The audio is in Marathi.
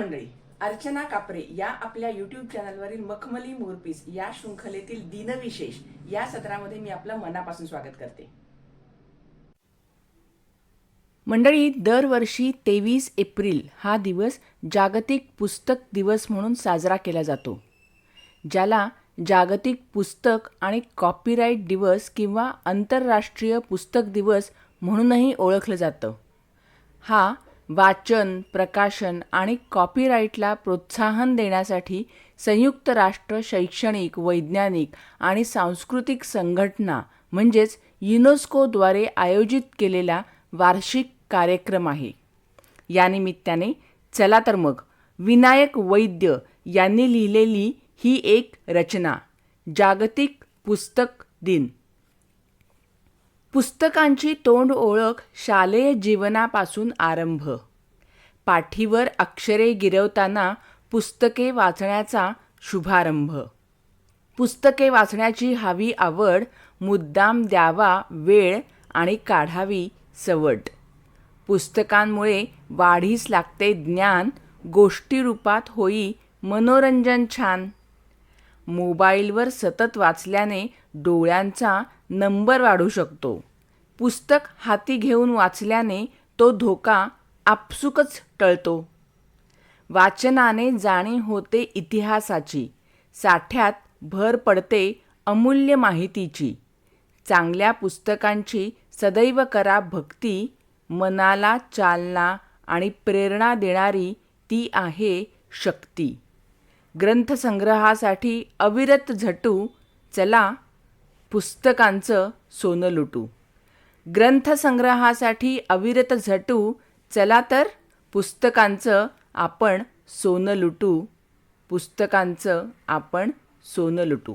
मंडळी अर्चना कापरे या आपल्या युट्यूब चॅनलवरील मखमली मोरपीस या शृंखलेतील दिनविशेष या सत्रामध्ये मी आपलं मनापासून स्वागत करते. मंडळी दरवर्षी तेवीस एप्रिल हा दिवस जागतिक पुस्तक दिवस म्हणून साजरा केला जातो ज्याला जागतिक पुस्तक आणि कॉपीराईट दिवस किंवा आंतरराष्ट्रीय पुस्तक दिवस म्हणूनही ओळखलं जातं. हा वाचन प्रकाशन आणि कॉपीराईटला प्रोत्साहन देण्यासाठी संयुक्त राष्ट्र शैक्षणिक वैज्ञानिक आणि सांस्कृतिक संघटना म्हणजेच युनेस्कोद्वारे आयोजित केलेला वार्षिक कार्यक्रम आहे. यानिमित्ताने चला तर मग विनायक वैद्य यांनी लिहिलेली ही एक रचना जागतिक पुस्तक दिन. पुस्तकांची तोंड ओळख शालेय जीवनापासून आरंभ. पाठीवर अक्षरे गिरवताना पुस्तके वाचण्याचा शुभारंभ. पुस्तके वाचण्याची हवी आवड मुद्दाम द्यावा वेळ आणि काढावी सवट पुस्तकांमुळे वाढीस लागते ज्ञान गोष्टीरूपात होई मनोरंजन छान. मोबाईलवर सतत वाचल्याने डोळ्यांचा नंबर वाढू शकतो. पुस्तक हाती घेऊन वाचल्याने तो धोका आपसुकच टळतो. वाचनाने जाणीव होते इतिहासाची. साठ्यात भर पडते अमूल्य माहितीची. चांगल्या पुस्तकांची सदैव करा भक्ती मनाला चालना आणि प्रेरणा देणारी ती आहे शक्ती. ग्रंथसंग्रहासाठी अविरत झटू चला पुस्तकांचं सोनं लुटू. ग्रंथसंग्रहासाठी अविरत झटू चला तर पुस्तकांचं आपण सोनं लुटू. पुस्तकांचं आपण सोनं लुटू.